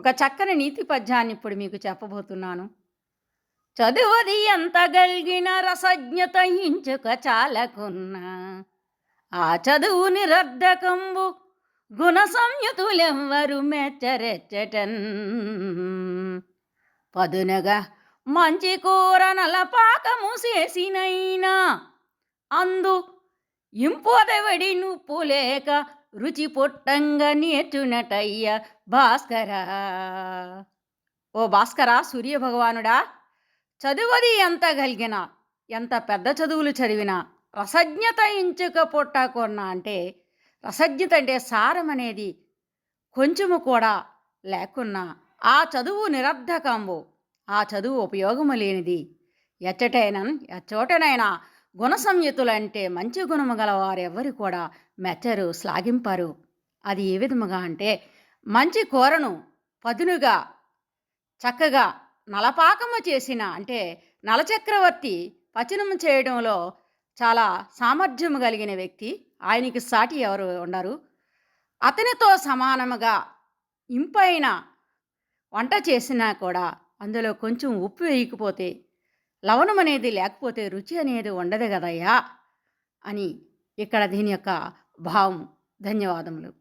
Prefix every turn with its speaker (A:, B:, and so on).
A: ఒక చక్కని నీతి పద్యాన్ని ఇప్పుడు మీకు చెప్పబోతున్నాను. చదువది ఎంత గలిగిన రసజ్ఞత ఇంచుక చాలకున్నా. ఆ చదువు నిరర్ధకంబు గుణ సంయుతులెవ్వరు మెచ్చరెచ్చటన్. పదునగా మంచి కూర నలపాకము చేసినైనా అందు ఇంపోదవడి నువ్వు లేక రుచి పొట్టంగా నేర్చునటయ్య భాస్కరా. ఓ భాస్కరా సూర్యభగవానుడా చదువది ఎంత కలిగిన ఎంత పెద్ద చదువులు చదివినా రసజ్ఞత ఇంచుక పొట్ట కొన్నా అంటే రసజ్ఞత అంటే సారం అనేది కొంచెము కూడా లేకున్నా ఆ చదువు నిరర్ధకంబు ఆ చదువు ఉపయోగము లేనిది ఎచ్చటైన ఎచ్చోటనైనా గుణ సంయుతులంటే మంచి గుణము గల వారెవ్వరు కూడా మెచ్చరు శ్లాఘింపరు. అది ఏ విధముగా అంటే మంచి కూరను పదునుగా చక్కగా నలపాకము చేసిన అంటే నలచక్రవర్తి పచనము చేయడంలో చాలా సామర్థ్యము కలిగిన వ్యక్తి ఆయనకి సాటి ఎవరు ఉండరు. అతనితో సమానముగా ఇంపైన వంట చేసినా కూడా అందులో కొంచెం ఉప్పు వేయకపోతే లవణం అనేది లేకపోతే రుచి అనేది ఉండదు కదయ్యా అని ఇక్కడ దీని యొక్క భావం ధన్యవాదములు.